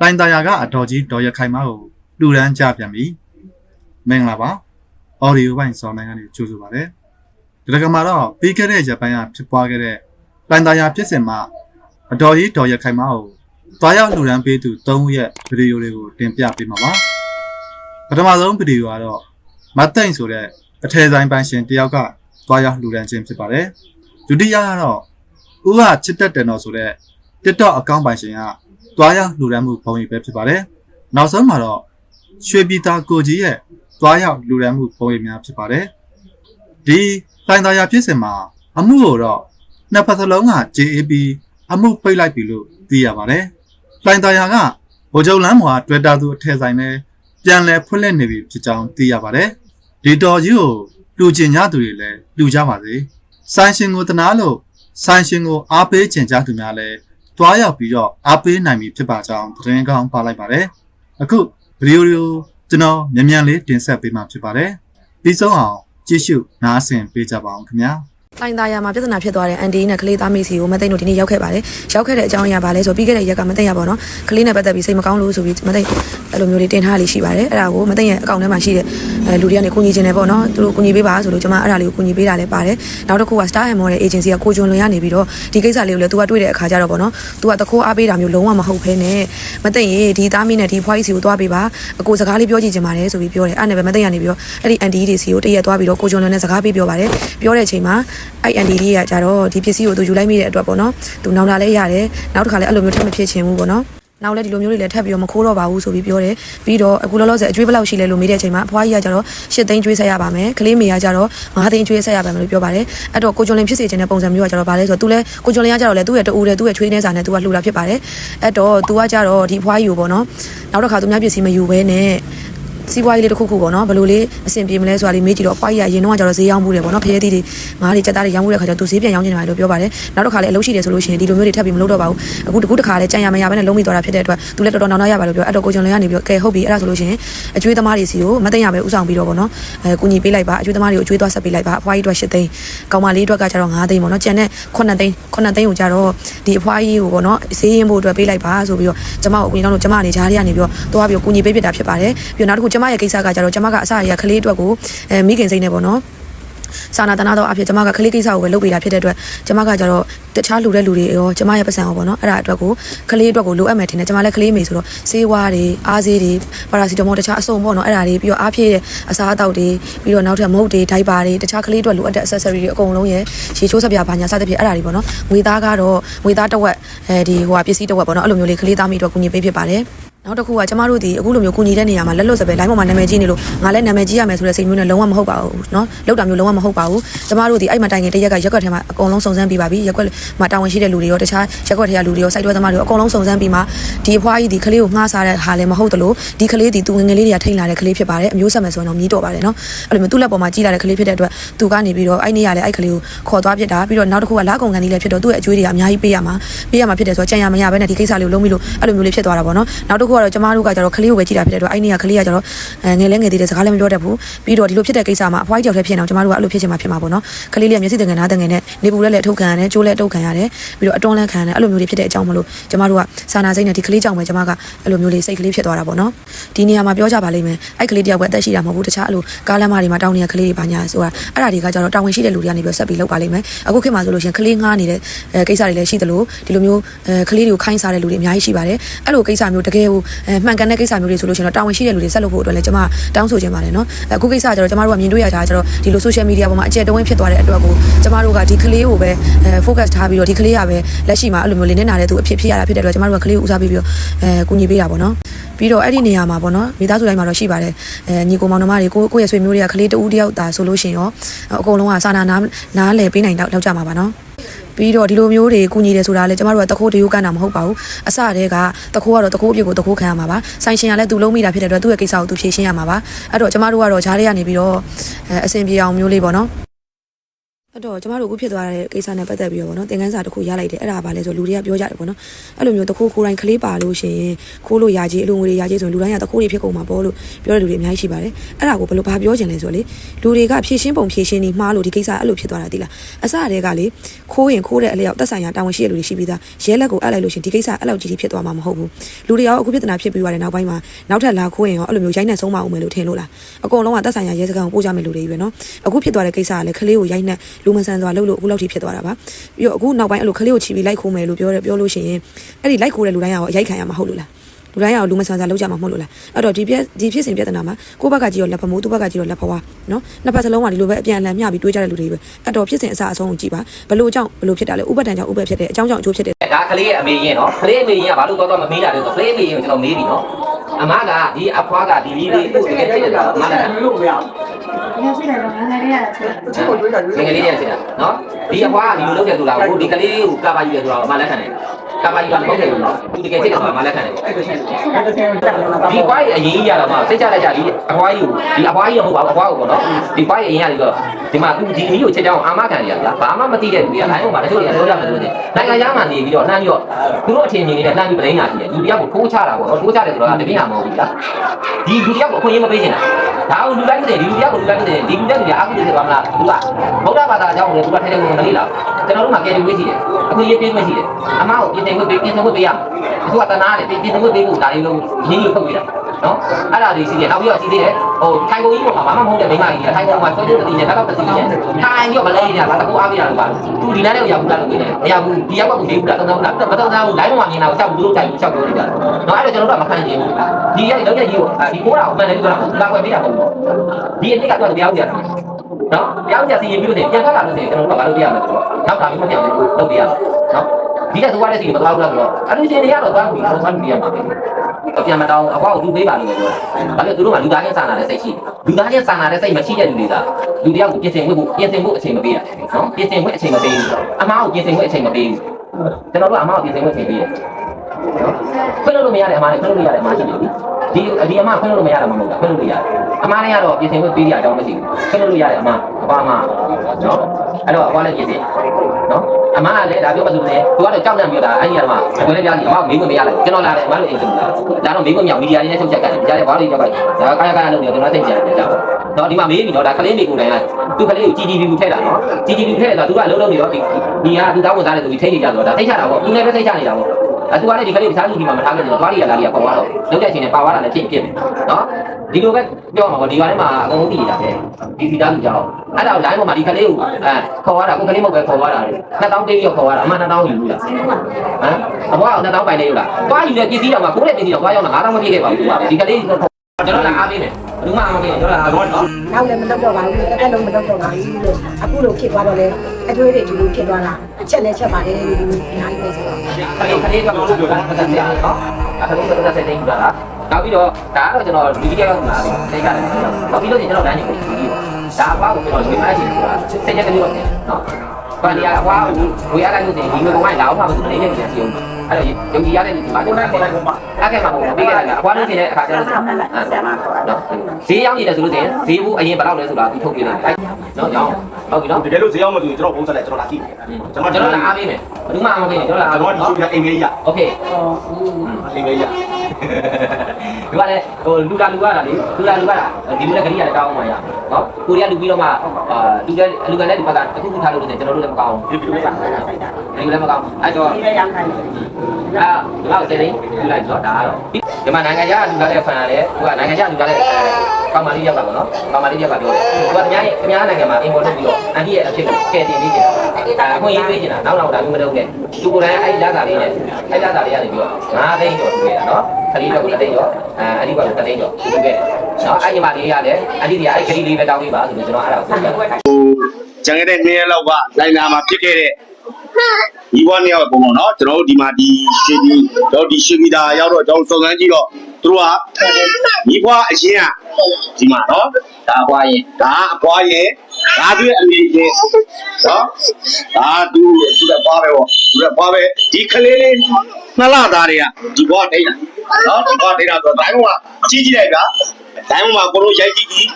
လိုင်တာယာကအတော်ကြီးဒေါ်ရခိုင်မကိုလူရန်ကြပြန်ပြီမင်္ဂလာပါအော်ဒီယိုပိုင်းစောင်းနိုင်ကနေကြိုဆိုပါရစေဒီကမှာတော့ပြီးခဲ့တဲ့ဂျပန်ကဖြစ်ပွားခဲ့တဲ့လိုင်တာယာဖြစ်စဉ်မှာအတော်ကြီးဒေါ်ရခိုင်မကိုတွားရောက်လူရန်ပေးသူ၃ရက်ဗီဒီယိုတွေကိုတင်ပြပေးမှာပါပထမဆုံးဗီဒီယိုကတော့မတ်သိန်ဆိုတဲ့အထည်ဆိုင်ပန်းရှင်တယောက်ကတွားရောက်လူရန်ခြင်းဖြစ်ပါတယ်ဒုတိယကတော့ဦးကချစ်တက်တယ်နော်ဆိုတဲ့ TikTok အကောင့်ပိုင်ရှင်က တွားရောက်လူရန်မှုပုံရိပ်ပဲဖြစ်ပါတယ်နောက်ဆုံးမှာတော့ရွှေပြည်သားကိုကြီးရဲ့တွားရောက်လူရန်မှုပုံရိပ်များဖြစ်ပါတယ်ဒီလိုင်သာယာဖြစ်စဉ်မှာအမှုကိုတော့နှစ်ဖက်စလုံးက JAB အမှုပိတ်လိုက်ပြီလို့သိရပါတယ်လိုင်သာယာကဗိုလ်ချုပ်လမ်းပေါ်က Twitter သူအထက်ဆိုင်နဲ့ပြန်လည်ဖွင့်လှစ်နေပြီဖြစ်ကြောင်းသိရပါတယ်ဒီတော်ကြီးကိုလူကျင်ကြသူတွေလည်းလူကြပါစေဆိုင်ရှင်ကိုတနာလို့ဆိုင်ရှင်ကိုအားပေးကျင်ကြသူများလည်း တွားရောက်ပြီးတော့အားပေးနိုင်ပြီဖြစ်ပါကြောင်းသတင်းကောင်းပါလိုက်ပါတယ်အခုဗီဒီယိုတွေကိုကျွန်တော်မြန်မြန်လေးတင်ဆက်ပေးမှာဖြစ်ပါတယ်ပြီးဆုံးအောင်ကြည့်ရှုနားဆင်ပေးကြပါအောင်ခင်ဗျာ လိုင်သားရမှာပြဿနာဖြစ်သွားတဲ့အန်ဒီနဲ့ကလေးသားမိစီကိုမသိန်းတို့ဒီနေ့ရောက်ခဲ့ပါတယ်ရောက်ခဲ့တဲ့အကြောင်းအရာပါလဲဆိုပြီးခဲ့တဲ့ရက်ကမသိရပါတော့ကလေးနဲ့ပတ်သက်ပြီးစိတ်မကောင်းလို့ဆိုပြီးမသိအဲ့လိုမျိုးတွေတင်ထားလေးရှိပါတယ်အဲ့ဒါကိုမသိရဲ့အကောင့်ထဲမှာရှိတဲ့အဲလူတွေကနေကူညီခြင်းတယ်ပေါ့နော်သူတို့ကူညီပေးပါဆိုလို့ကျွန်မအဲ့ဒါလေးကိုကူညီပေးတာလည်းပါတယ်နောက်တစ်ခုက Star and Model Agency ကကိုကျွန်းလွန်ရနေပြီးတော့ဒီကိစ္စလေးကိုလည်းသူကတွေ့တဲ့အခါကျတော့ပေါ့နော်သူကတခိုးအားပေးတာမျိုးလုံးဝမဟုတ်ဘဲနဲ့မသိရင်ဒီသားမိနဲ့ဒီဖွားကြီးစီကိုသွားပေးပါအကိုစကားလေးပြောကြည့်ချင်ပါတယ်ဆိုပြီးပြောတယ်အဲ့နဲ့ပဲမသိရနေပြီးတော့အဲ့ဒီအန်ဒီတွေစီကိုတရက်သွားပြီးတော့ကိုကျွန်းလွန်နဲ့စကားပေးပြောပါတယ်ပြောတဲ့အချိန်မှာအဲ့အန်ဒီလေးကကြတော့ဒီပစ္စည်းကိုသူယူလိုက်မိတဲ့အတွက်ပေါ့နော်သူနောင်လာလဲရတယ်နောက်တစ်ခါလဲအဲ့လိုမျိုးထပ်မဖြစ်ချင်ဘူးပေါ့နော်နောက်လဲဒီလိုမျိုးတွေလည်းထပ်ပြီးတော့မခိုးတော့ပါဘူးဆိုပြီးပြောတယ်ပြီးတော့အခုလောလောဆယ်အကျွေးဘယ်လောက်ရှိလဲလို့မေးတဲ့အချိန်မှာအဖွားကြီးကကြတော့၈သိန်းကျွေးဆက်ရပါမယ်ကလေးမေကကြတော့၅သိန်းကျွေးဆက်ရပါမယ်လို့ပြောပါတယ်အဲ့တော့ကိုကျွန်းလင်းဖြစ်စေချင်တဲ့ပုံစံမျိုးကကြတော့ဗာလဲဆိုတော့သူလဲကိုကျွန်းလင်းကကြတော့လဲသူ့ရဲ့တူတဲ့သူ့ရဲ့ချွေးနေစာနဲ့သူကလှူတာဖြစ်ပါတယ်အဲ့တော့သူကကြတော့ဒီအဖွားကြီးကိုပေါ့နော်နောက်တစ်ခါသူများပစ္စည်းမယူဘဲနဲ့ စီးပွားရေးလေးတစ်ခုခုပေါ့နော်ဘယ်လိုလေးအဆင်ပြေမလဲဆိုတာလေးမေးကြည့်တော့အဖွားကြီးကရင်တော့ကျတော့ဈေးရောင်းမှုတယ်ပေါ့နော်ဖရဲသီးတွေငါးတွေကြက်သားတွေရောင်းမှုတဲ့ခါကျတော့သူဈေးပြန်ရောင်းနေတယ်လို့ပြောပါတယ်နောက်တစ်ခါလည်းအလုပ်ရှိတယ်ဆိုလို့ရှိရင်ဒီလိုမျိုးတွေထပ်ပြီးမလုပ်တော့ပါဘူးအခုတကူတစ်ခါလည်းကြံရမရဘဲနဲ့လုံးမိသွားတာဖြစ်တဲ့အတွက်သူလည်းတော်တော်နောင်နာရပါလို့ပြောအဲ့တော့ကိုကျွန်လည်းကနေပြီးတော့ကဲဟုတ်ပြီအဲ့ဒါဆိုလို့ရှိရင်အကျွေးသမားတွေစီကိုမသိရပဲဥဆောင်ပြီးတော့ပေါ့နော်အဲကုညီပေးလိုက်ပါအကျွေးသမားတွေကိုအကျွေးသွားဆက်ပေးလိုက်ပါအဖွားကြီးအတွက်၈သိန်းကောင်မလေးအတွက်ကကျတော့9သိန်းပေါ့နော်ကျန်တဲ့9သိန်း9သိန်းကိုကျတော့ဒီအဖွားကြီးကိုပေါ့နော်ဈေးရင်ဖို့အတွက်ပေးလိုက်ပါဆိုပြီးတော့ကျမကိုအကူညီတောင်းလို့ကျမအနေကြားလေးကနေပြီးတော့သွားပြီးတော့ကုညီပေးပြတာဖြစ်ပါတယ်ပြီးတော့နောက်တစ်ခုကျမရဲ့ကိစ္စကကျတော့ကျမကအစရကလေးအတွက်ကိုအဲမိခင်စိတ်နဲ့ပေါ့နော်စာနာတနာတော့အဖြစ်ကျမကကလေးကိစ္စကိုပဲလုပ်ပေးတာဖြစ်တဲ့အတွက်ကျမကကြတော့တခြားလူတဲ့လူတွေရောကျမရဲ့ပတ်စံရောပေါ့နော်အဲ့ဒါအတွက်ကိုကလေးအတွက်ကိုလိုအပ်မယ်ထင်တယ်ကျမလည်းကလေးမေဆိုတော့ဆေးဝါးတွေအားဆေးတွေပါရာစီတမောတခြားအစုံပေါ့နော်အဲ့ဒါတွေပြီးတော့အားဖြည့်တဲ့အစားအသောက်တွေပြီးတော့နောက်ထပ်မုတ်တွေဒိုက်ပါတွေတခြားကလေးအတွက်လိုအပ်တဲ့ accessory တွေအကုန်လုံးရဲ့ရေချိုးဆက်ပြဘာညာစသဖြင့်အဲ့ဒါတွေပေါ့နော်ငွေသားကတော့ငွေသားတစ်ဝက်အဲဒီဟိုဟာပစ္စည်းတစ်ဝက်ပေါ့နော်အဲ့လိုမျိုးလေးကလေးသားမိအတွက်ကူညီပေးဖြစ်ပါတယ် နောက်တစ်ခုကကျမတို့ဒီအခုလိုမျိုးကူညီတဲ့နေရာမှာလက်လွတ်စပယ် line ပေါ်မှာနာမည်ကြီးနေလို့ငါလည်းနာမည်ကြီးရမယ်ဆိုတဲ့စိတ်မျိုးနဲ့လုံးဝမဟုတ်ပါဘူးเนาะလောက်တာမျိုးလုံးဝမဟုတ်ပါဘူးကျမတို့ဒီအဲ့မှာတိုင်ငယ်တရက်ကရက်ွက်ထဲမှာအကုန်လုံးစုံစမ်းပြီးပါပြီရက်ွက်မှာတာဝန်ရှိတဲ့လူတွေရောတခြားရက်ွက်ထဲကလူတွေရောစိုက်တွဲသမားတွေရောအကုန်လုံးစုံစမ်းပြီးမှဒီအဖွားကြီးဒီကလေးကိုငှားစားတဲ့ဟာလည်းမဟုတ်သလိုဒီကလေးဒီသူငငယ်လေးတွေကထိန်လာတဲ့ကလေးဖြစ်ပါတယ်အမျိုးဆက်မယ်ဆိုရင်တော့မြည်တော့ပါတယ်เนาะအဲ့လိုမျိုးသူ့လက်ပေါ်မှာကြီးလာတဲ့ကလေးဖြစ်တဲ့အတွက်သူကနေပြီးတော့အဲ့နေရလဲအဲ့ကလေးကိုခေါ်သွားပြစ်တာပြီးတော့နောက်တစ်ခုကလာကုန်ကန်လေးလည်းဖြစ်တော့သူ့ရဲ့အကျွေးတွေကအများကြီးပေးရမှာပေးရမှာဖြစ်တယ်ဆိုတော့ကြံရမရဘဲနဲ့ဒီကိစ္စလေးကိုလုံးပြီးလို့အဲ့လိုမျိုးလေးဖြစ်သွားတာပေါ့နော်နောက်တစ် ခုကတော့ကျမတို့ကကျတော့ကလေးကိုပဲကြည့်တာဖြစ်တဲ့အတွက်အဲ့နေရကလေးကကျတော့ငယ်လဲငယ်သေးတဲ့စကားလည်းမပြောတတ်ဘူးပြီးတော့ဒီလိုဖြစ်တဲ့ကိစ္စမှာအဖွားကြီးကြောက်တဲ့ဖြစ်နေအောင်ကျမတို့ကအဲ့လိုဖြစ်ချင်မှာဖြစ်မှာပေါ့နော်ကလေးလေးကမျက်စိတငယ်နားတငယ်နဲ့နေပူလည်းလည်းအထုတ်ခံရတယ်ကျိုးလည်းအထုတ်ခံရတယ်ပြီးတော့အတွန်းလည်းခံရတယ်အဲ့လိုမျိုးတွေဖြစ်တဲ့အကြောင်းမလို့ကျမတို့ကစာနာစိတ်နဲ့ဒီကလေးကြောင့်ပဲကျမကအဲ့လိုမျိုးလေးစိတ်ကလေးဖြစ်သွားတာပေါ့နော်ဒီနေရာမှာပြောကြပါလိမ့်မယ်အဲ့ကလေးတယောက်ပဲအသက်ရှိတာမဟုတ်ဘူးတခြားအဲ့လိုကားလမ်းမတွေမှာတောင်းနေတဲ့ကလေးတွေပါညာဆိုတာအဲ့ဒါတွေကကျတော့တာဝန်ရှိတဲ့လူတွေကနေပြီးဆက်ပြီးလုပ်ပါလိမ့်မယ်အခုခေတ်မှာဆိုလို့ရှိရင်ကလေးငားနေတဲ့အဲကိစ္စတွေလည်းရှိသလိုဒီလိုမျိုးအဲကလေးတွေကိုခိုင်းစားတဲ့လူတွေအများကြီးရှိပါတယ်အဲ့လိုကိစ္စမျိုးတကယ်ကိုအဲမှန်ကန်တဲ့ကိစ္စမျိုးတွေဆိုလို့ရှိရင်တော့တာဝန်ရှိတဲ့လူတွေဆက်လုပ်ဖို့အတွက်လည်းကျွန်မတောင်းဆိုချင်ပါတယ်နော်အခုကိစ္စကကျတော့ကျွန်မတို့ကမြင်တွေ့ရတာကျတော့ဒီလို social media ပေါ်မှာအကျယ်တဝင်းဖြစ်သွားတဲ့အတွက်ကိုကျွန်မတို့ကဒီကလေးကိုပဲအဲ focus ထားပြီးတော့ဒီကလေးကပဲလက်ရှိမှာအဲ့လိုမျိုးလင်းနေနာတဲ့သူအဖြစ်ဖြစ်ရတာဖြစ်တဲ့အတွက်ကျွန်မတို့ကကလေးကိုဦးစားပေးပြီးတော့အဲကူညီပေးတာပေါ့နော်ပြီးတော့အဲ့ဒီနေရာမှာပေါ့နော်မိသားစုတိုင်းမှာတော့ရှိပါတယ်အဲညီကိုမောင်နှမတွေကိုကိုယ့်ရဲ့ဆွေမျိုးတွေကကလေးတဦးတယောက်တာဆိုလို့ရှိရင်ရောအကုန်လုံးကစာနာနားနားလည်ပေးနိုင်တော့လောက်ကြမှာပါနော် ပြီးတော့ဒီလိုမျိုးတွေကူညီတယ်ဆိုတာလေကျမတို့ကတခိုးတရိုးကန်တာမဟုတ်ပါဘူးအစတည်းကတခိုးကတော့တခိုးအပြစ်ကိုတခိုးခံရမှာပါဆိုင်ရှင်ကလည်းသူလုံးမိတာဖြစ်တဲ့အတွက်သူ့ရဲ့ကိစ္စကိုသူဖြေရှင်းရမှာပါအဲ့တော့ကျမတို့ကတော့ဂျားလေးကနေပြီးတော့အဲအဆင်ပြေအောင်မျိုးလေးပေါ့နော် အဲ့တော့ကျမတို့အခုဖြစ်သွားတဲ့ကိစ္စနဲ့ပတ်သက်ပြီးတော့ဗောနော်သင်ခန်းစာတစ်ခုရလိုက်တယ်အဲ့ဒါဘာလဲဆိုလူတွေကပြောကြတယ်ဗောနော်အဲ့လိုမျိုးတခိုးခိုးတိုင်းကလေးပါလို့ရှိရင်ခိုးလို့ရကြီးအလိုငွေတွေရကြီးဆိုရင်လူတိုင်းကတခိုးတွေဖြစ်ကုန်မှာပေါ့လို့ပြောတဲ့လူတွေအများကြီးရှိပါတယ်အဲ့ဒါကိုဘယ်လိုဘာပြောချင်လဲဆိုတော့လေလူတွေကဖြည့်ရှင်းပုံဖြည့်ရှင်းနေမှားလို့ဒီကိစ္စအဲ့လိုဖြစ်သွားတာဒီလားအစတည်းကလေခိုးရင်ခိုးတဲ့အလျောက်တက်ဆိုင်ရာတာဝန်ရှိတဲ့လူတွေရှိပြီးသားရဲလက်ကိုအပ်လိုက်လို့ရှိရင်ဒီကိစ္စအဲ့လောက်ကြီးကြီးဖြစ်သွားမှာမဟုတ်ဘူးလူတွေရောအခုပြဿနာဖြစ်ပြီးသွားတဲ့နောက်ပိုင်းမှာနောက်ထပ်လာခိုးရင်ရောအဲ့လိုမျိုးရိုက်နှက်ဆုံးမအောင်မယ်လို့ထင်လို့လားအကုန်လုံးကတက်ဆိုင်ရာရဲစခန်းကိုပို့ကြမယ်လူတွေကြီးပဲနော်အခုဖြစ်သွားတဲ့ကိစ္စကလည်းခလေးကိုရိုက်နှက်လူမဆန်စွာလှုပ်လို့အခုလောက်ထိဖြစ်သွားတာပါပြီးတော့အခုနောက်ပိုင်းအဲ့လိုခလေးကိုချီပြီးလိုက်ခိုးမယ်လို့ပြောတယ်ပြောလို့ရှိရင်အဲ့ဒီလိုက်ခိုးတဲ့လူတိုင်းရောအရိုက်ခံရမှာဟုတ်လို့လား လူတိုင်းအောင်လူမဆန်ဆန်လောက်ကြမှာမဟုတ်လို့လားအဲ့တော့ဒီပြဒီဖြစ်စဉ်ပြဿနာမှာကိုယ့်ဘက်ကကြီးရောလက်ဖမိုးသူ့ဘက်ကကြီးရောလက်ဖဝါနော်နှစ်ဖက်စလုံးကဒီလိုပဲအပြန်အလှန်မျှပြီးတွေးကြတဲ့လူတွေပဲအဲ့တော့ဖြစ်စဉ်အစအဆုံးကိုကြည့်ပါဘလို့ကြောင့်ဘလို့ဖြစ်တာလဲဥပဒဏ်ကြောင့်ဥပဖြစ်တယ်အကြောင်းကြောင့်အကျိုးဖြစ်တယ်ဒါကလေးရဲ့အမေရင်နော်ကလေးအမေရင်ကဘာလို့တော့တော့မမေးတာလဲဆိုကလေးအမေရင်ကိုကျွန်တော်မေးပြီနော်အမကဒီအဖွားကဒီဒီလေးကိုတကယ်ဖြစ်နေတာအမကလို့မရဘူးငယ်ရှိတယ်ငယ်လေးကချက်ကိုတွေးတာငယ်လေးကချက်တာနော်ဒီအဖွားကဒီလိုလုပ်တယ်ဆိုတာကိုဒီကလေးကိုကပါယူတယ်ဆိုတာအမလက်ခံတယ် ကပါယူတာမဟုတ်တယ်ဘူးနော်သူတကယ်ဖြစ်တယ်ဆိုတာအမလက်ခံတယ်အဲ့ဒါချင်းအဲ့ဒါချင်းတက်လာတာဒီကွားရဲ့အရင်ကြီးရတော့မှစိတ်ချလိုက်ကြဒီအဖွားကြီးကိုဒီအဖွားကြီးတော့မဟုတ်ပါဘူးအဖွားကိုပေါ့နော်ဒီကွားရဲ့အရင်ရပြီးတော့ဒီမှာသူဒီအမီးကိုချက်ချောင်းအာမခံရလားဘာမှမသိတဲ့လူတွေကလိုင်းပေါ်မှာတချို့တွေကပြောကြတယ်လို့နိုင်ငံသားမှနေပြီးတော့နှမ်းပြီးတော့သူတို့အချင်းချင်းနေတဲ့နှမ်းပြီးပလိန်းတာရှိတယ်လူတယောက်ကိုထိုးချတာပေါ့နော်ထိုးချတယ်ဆိုတော့တပင်းရမဟုတ်ဘူးလားဒီလူတယောက်ကိုအခွင့်အရေးမပေးချင်တာဒါကိုလူတိုင်းနေဒီလူတယောက်ကိုလူတိုင်းနေဒီလူတိုင်းကအာကုသိုလ်တွေပါမလားသူကဗုဒ္ဓဘာသာအကြောင်းကိုလည်းသူကထဲထဲဝင်မလေးလာကျွန်တော်တို့မှာကဲတူဝေးရှိတယ် အခွင့်အရေးပေးမရှိတယ်အမကိုပြင်ဆင်ခွင့်ပေးပြင်ဆင်ခွင့်ပေးရသူကတနာတယ်ပြင်ဆင်ခွင့်ပေးဖို့ဒါလေးလုံးရင်းရထုတ်ပြတာနော်အဲ့ဒါတွေရှိတယ်နောက်ပြီးတော့ရှိသေးတယ်ဟိုထိုင်ကုန်ကြီးပေါ်မှာဘာမှမဟုတ်တဲ့မိမကြီးကထိုင်ကုန်မှာဆွဲကြတဲ့တင်နဲ့တောက်တဲ့တင်နဲ့ထိုင်ပြီးတော့မလဲနေတာကတကူအားပြတာလို့ပါသူဒီနားနဲ့ရောက်ဘူးလားလို့ပြောတယ်မရဘူးဒီရောက်ကဘူးသေးဘူးလားသုံးသုံးလားမသုံးသုံးဘူး line ပေါ်မှာမြင်တာကိုချက်ဘူးလို့ချက်ဘူးချက်ပြောနေတာနော်အဲ့တော့ကျွန်တော်တို့ကမခံချင်ဘူးဒီရက်လောက်ရက်ကြီးကိုဒီကိုးတာကိုမှန်တယ်ပြောတာလာွယ်ပေးတာပေါ့ဒီအစ်စ်ကတော့တရားဥပဒေ နော်တရားဥပဒေစီရင်ပြီးလို့ပြန်ထွက်လာလို့ဆိုရင်ကျွန်တော်တို့ကဘာလုပ်ပြရမလဲဆိုတော့နောက်တာပြီးမပြောင်းဘူးလုပ်ပြရနော်ဒီကသွားတဲ့စီမသွားဘူးလားဆိုတော့အလူရှင်တွေကတော့သွားပြီးတော့သွားပြီးရမှာပဲအပြန်မတောင်းအကောက်သူပေးပါလို့ပြောတာဘာလို့သူတို့ကလူသားချင်းစာနာတဲ့စိတ်ရှိလူသားချင်းစာနာတဲ့စိတ်မရှိတဲ့လူတွေကလူတယောက်ကိုပြင်ဆင်ဖို့ပြင်ဆင်ဖို့အချိန်မပေးတာနော်ပြင်ဆင်ဖို့အချိန်မပေးဘူးအမားကိုပြင်ဆင်ဖို့အချိန်မပေးဘူးကျွန်တော်တို့အမားကိုပြင်ဆင်ဖို့အချိန်ပေးတယ်ခွင့်လို့မရတဲ့အမားနဲ့ခွင့်လို့ရတဲ့အမားရှိတယ် ဒီဒီအမားခွင့်လို့မရတာမဟုတ်ဘူးခွင့်လို့ရတယ်အမားလည်းကတော့ပြင်ဆင်ဖို့ပေးရအကြောင်းမရှိဘူးခွင့်လို့ရတဲ့အမားအပါအမားနော်အဲ့တော့အကွာလည်းပြင်ဆင်နော်အမားကလည်းဒါပြောမှဆိုတယ်သူကတော့ကြောက်ကြံပြောတာအဲ့ဒီကတော့ကိုယ်လည်းကြားစီအမားမေးခွင့်မရလိုက်ကျွန်တော်လာတယ်အမားတို့အိမ်ကဒါတော့မေးခွင့်မြောက်မီဒီယာတွေနဲ့ထုတ်ချက်ကတယ်ကြားတယ်ဘာလို့ပြောလိုက်ဒါကာယကာယလုပ်နေကျွန်တော်သိကြတယ်ကြောက်တော့ဒီမှာမေးပြီတော့ဒါကလေးမေးကိုယ်တိုင်ကသူကလေးကို GGB ထည့်တာနော် GGB ထည့်တာသူကလုံးလုံးနေတော့ဒီဒီကသူတောင်းဝန်သားတယ်သူထိနေကြတော့ဒါသိချတာပေါ့သူလည်းပဲသိချနေတာပေါ့ အဲသူကလည်းဒီကလေးတခြားလူဒီမှာမထားခဲ့ဘူးသွားရလာလေးကပေါ်သွားတော့လုံးတဲ့အချိန်နဲ့ပါသွားတာလည်းဖြစ်ဖြစ်မယ်နော်ဒီလိုပဲပြောမှာပေါ့ဒီကလေးမှာအကုန်လုံးတည်နေတာပဲဒီစီသားလူကြောက်အဲ့ဒါကို line ပေါ်မှာဒီကလေးကိုအဲခေါ်သွားတာကိုကလေးမဟုတ်ပဲခေါ်သွားတာလေ2000တေးပြီးတော့ခေါ်သွားတာအမှ2000ယူလို့လားဟမ်အဘွားက2000ပိုင်နေလို့လားသွားယူတဲ့ပစ္စည်းတော့မှာကိုယ့်ရဲ့ပစ္စည်းတော့သွားရောက်တာ9000မပြည့်ခဲ့ပါဘူးဒီကလေးကျွန်တော်လာအားပေးမယ် ဘယ်သူမှအားမပေးကျွန်တော်လာအားပေးနော်နောက်လည်းမလုပ်တော့ပါဘူး။အဲ့လုံးမလုပ်တော့ပါဘူးလို့အခုလိုဖြစ်သွားတော့လေအထွေးတွေဒီလိုဖြစ်သွားတာအချက်နဲ့ချက်ပါတယ်ဒီလိုအများကြီးပဲဆိုတော့ခလေးခလေးကဘာလို့ပြောတာပတ်သက်ရအောင်နော်အခလေးကတော့ဆက်သိနေတာလားနောက်ပြီးတော့ဒါကတော့ကျွန်တော်ဒီဗီဒီယိုရောက်လာပြီသိကြတယ်နောက်ပြီးတော့ကျွန်တော်လမ်းညွှန်ပြီးဒီဒါအပွားကိုကျွန်တော်ရွေးမှချင်ဆိုတာစိတ်ချက်ကလေးတော့တယ်နော်ဘာဒီအပွားကိုဝေးရလိုက်လို့ဆိုရင်ဒီလိုကောင်ကလာအောင်မှမသူလေးနဲ့ပြန်စီအောင် အဲ့တော့ယုံကြည်ရတဲ့ဒီမှာကျွန်တော်ခေါ်လိုက်ပါအဲ့ကဲမှာပေါ့ပြီးခဲ့တာကအပွားလို့တင်တဲ့အခါကျတော့နော်ဈေးရောက်နေတယ်ဆိုလို့ဆိုရင်ဈေးဘူးအရင်ဘယ်လောက်လဲဆိုတာဒီထုတ်ပြနေတယ်နော်ကြောင်းဟုတ်ပြီနော် တကယ်လို့ဈေးရောက်မလို့ကျွန်တော်ပုံစံနဲ့ကျွန်တော်လာကြည့် ကျွန်တော်ကျွန်တော်လာအားပေးမယ်ဘယ်သူမှအားမပေးနဲ့ကျွန်တော်လာအား ကျွန်တော်ဒီချိုးပြအိမ်လေးရ โอเค အိမ်လေးရ ဒီကလည်းဟိုလူလာလူရတာလေလူလာလူရတာဒီလိုလည်းဂရိရတယ်တောင်းမှရနော်ကိုရီးယားလူပြီးတော့မှအာလူကလူကလည်းဒီဘက်ကအခုခုထားလို့ဆိုကျွန်တော်တို့လည်းမကောင်းဒီလိုပဲဘူးဒီလိုလည်းမကောင်းအဲ့တော့ဒီလည်းရောက်နိုင်တယ်အာတော့စိတ်လေးလူလိုက်တော့ဒါကတော့ဒီမှာနိုင်ငံခြားလူလာတဲ့ဖန်ရတယ်သူကနိုင်ငံခြားလူလာတဲ့ ကောင်မလေးရောက်တာပေါ့နော်ကောင်မလေးရောက်တာပြောတယ်သူကတများတများနိုင်ငံမှာ import လုပ်ပြီးတော့အန်တီရဲ့အဖြစ်ကိုကဲတင်ပေးနေတာအခွင့်အရေးပေးနေတာနောက်နောက်ဒါမျိုးမလုပ်နဲ့သူကိုယ်တိုင်အဲ့လက်စာလေးနဲ့အဲ့လက်စာလေးကနေပြီးတော့9သိန်းကျော်ထူနေတာနော်ခရီးတော့တစ်သိန်းကျော်အဲအဒီကတော့တစ်သိန်းကျော်ထူခဲ့နော်အဲ့ဒီမှာလေးရတယ်အဒီဒီအဲ့ခရီးလေးပဲတောင်းပေးပါဆိုပြီးကျွန်တော်အဲ့ဒါကိုပြောပြတယ်ဟိုကျန်ခဲ့တဲ့နေ့ရက်လောက်ကလိုင်နာမှာဖြစ်ခဲ့တဲ့ဒီဘွားနှစ်ယောက်ပုံပေါ့နော်ကျွန်တော်တို့ဒီမှာဒီရှေ့ပြီးတော့ဒီရှေ့ပြီးသားရောက်တော့ကျွန်တော်စုံစမ်းကြည့်တော့ သူတို့ကဒီဘွားအရင်ကဒီမှာနော်ဒါပွားရင်ဒါအဘွားရဲ့ဒါသူရဲ့အမေရဲ့နော်ဒါသူသူကဘွားပဲပေါ့သူကဘွားပဲဒီကလေးလေးနှစ်လသားတွေကဒီဘွားထိတာနော်ဒီဘွားထိတာဆိုတော့ဒိုင်းဘုံကကြီးကြီးလိုက်တာဒိုင်းဘုံမှာကိုတို့ရိုက်ကြည့်ကြည့်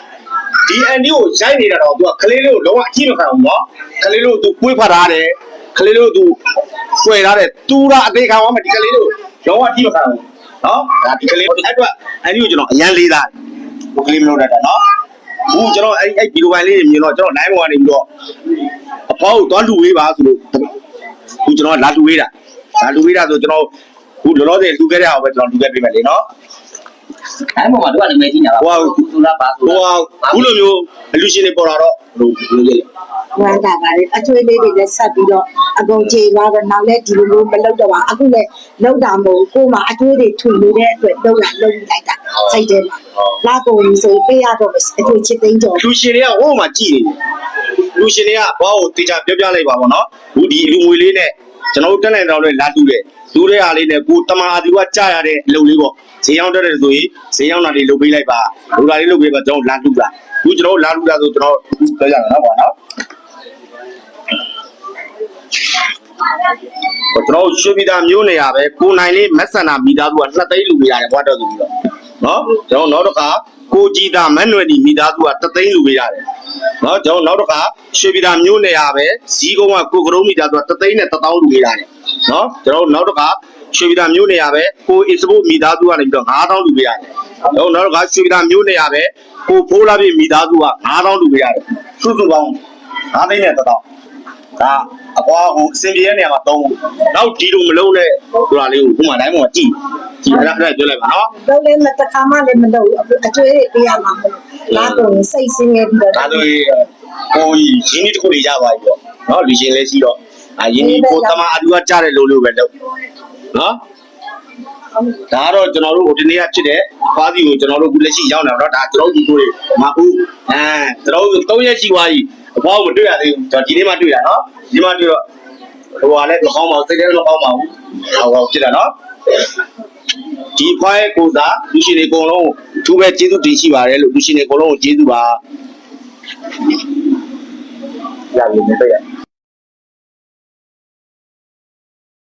ဒီအန်ဒီကိုရိုက်နေတာတော့သူကကလေးလေးကိုလုံးဝအကြည့်မခံဘူးနော်ကလေးလေးကိုသူပွေးဖတ်ထားတယ်ကလေးလေးကိုသူဆွဲထားတယ်သူကအသေးခံသွားမှဒီကလေးလေးကိုလုံးဝအကြည့်မခံဘူး နော်ဒါဒီကလေးအဲ့တော့အန်ဒီကိုကျွန်တော်အရန်လေးသားဘုကလေးမလို့တတ်တာနော်ဘူးကျွန်တော်အဲ့အဲ့ဗီဒီယိုပိုင်းလေးမြင်တော့ကျွန်တော်နိုင်ဘဝနေပြီးတော့အဖေါကိုသွားလူဝေးပါဆိုလို့ဘူးကျွန်တော်လာလူဝေးတာလာလူဝေးတာဆိုကျွန်တော်ဘူးလောလောဆယ်လူခဲ့တဲ့အောင်ပဲကျွန်တော်လူခဲ့ပေးမယ်လေနော်အဲ့ပေါ်မှာတို့ကနာမည်ကြီးနေတာပါဆိုလားပါဆိုဟိုလားဟာဘူးလိုမျိုးအလူရှင်တွေပေါ်လာတော့ဟိုဘယ်လိုလဲ ဝမ်းတာပါလေအချွေးလေးတွေလည်းဆက်ပြီးတော့အကုန်ကြေသွားတော့နောက်လည်းဒီလိုမျိုးမလုပ်တော့ပါအခုလည်းလောက်တာမဟုတ်ကို့မှာအချွေးတွေထွေနေတဲ့အတွက်လောက်တာလောက်ပြီးလိုက်တာစိတ်ထဲမှာလာကုန်ဆိုပေးရတော့အချွေးချစ်သိန်းကျော်လူရှင်တွေကဟိုမှာကြည်နေတယ်လူရှင်တွေကဘောကိုတေချာပြောပြလိုက်ပါဘောနော်ဘူးဒီလူငွေလေးနဲ့ကျွန်တော်တို့တက်နိုင်တော့လဲလာတူတယ်လူတဲ့အားလေးနဲ့ကိုတမာအဒီကကြာရတဲ့အလုပ်လေးပေါ့ဈေးရောက်တက်တယ်ဆိုရင်ဈေးရောက်တာလေးလုပ်ပေးလိုက်ပါလူလာလေးလုပ်ပေးပါကျွန်တော်လာတူတာခုကျွန်တော်လာတူတာဆိုကျွန်တော်ပြောကြတာနော်ဘောနော် ကျွန်တော်ရွှေပြည်သာမျိုးနေရပဲကိုနိုင်လေးမက်ဆန္ဒမိသားစုကနှစ်သိန်းလူပေးရတယ်ဘွားတော်သူပြီးတော့နော်ကျွန်တော်နောက်တစ်ခါကိုကြည်တာမက်နွယ်ဒီမိသားစုကတသိန်းလူပေးရတယ်နော်ကျွန်တော်နောက်တစ်ခါရွှေပြည်သာမျိုးနေရပဲဇီးကုန်းကကိုကရုံးမိသားစုကတသိန်းနဲ့တသောင်းလူပေးရတယ်နော်ကျွန်တော်နောက်တစ်ခါရွှေပြည်သာမျိုးနေရပဲကိုအစ်စဘုမိသားစုကနေပြီးတော့9000လူပေးရတယ်ကျွန်တော်နောက်တစ်ခါရွှေပြည်သာမျိုးနေရပဲကိုဖိုးလာပြမိသားစုက9000လူပေးရတယ်စုစုပေါင်း9သိန်းနဲ့တသောင်းဒါ အကွာကိုအစင်ပြေတဲ့နေရာမှာသုံးဖို့နောက်ဒီလိုမလုံးနဲ့ဆိုတာလေးကိုခုမှတိုင်းပေါ်ကြည့်ကြည့်အဲ့ဒါအဲ့ဒါပြောလိုက်ပါနော်တော့လည်းမတခါမှလည်းမလုပ်ဘူးအကျွေးတွေပေးရမှာမဟုတ်လာကုန်စိတ်ဆင်းရဲပြီးတော့ဒါဆိုရင်ကိုကြီးရင်းနှီးတစ်ခုလေးရပါပြီပေါ့နော်လူရှင်လည်းရှိတော့အာရင်းနှီးကိုတမအတူကကြားတယ်လို့လို့ပဲလုပ်နော်ဒါကတော့ကျွန်တော်တို့ဟိုဒီနေ့ကဖြစ်တဲ့ဖားစီကိုကျွန်တော်တို့ခုလက်ရှိရောက်နေတော့ဒါကျွန်တော်တို့ဒီကိုမဟုတ်အဲကျွန်တော်တို့၃ရက်ရှိသွားပြီ အဖေါမတွေ့ရသေးဘူးကျွန်တော်ဒီနေ့မှတွေ့ရနော်ဒီမှတွေ့တော့ဟိုကလည်းမကောင်းပါဘူးစိတ်ထဲမကောင်းပါဘူးဟောဖြစ်တာနော်ဒီခွားရဲ့ကိုစားလူရှင်တွေအကုန်လုံးသူပဲကျေးဇူးတင်ရှိပါတယ်လို့လူရှင်တွေအကုန်လုံးကိုကျေးဇူးပါရပြီမသိရ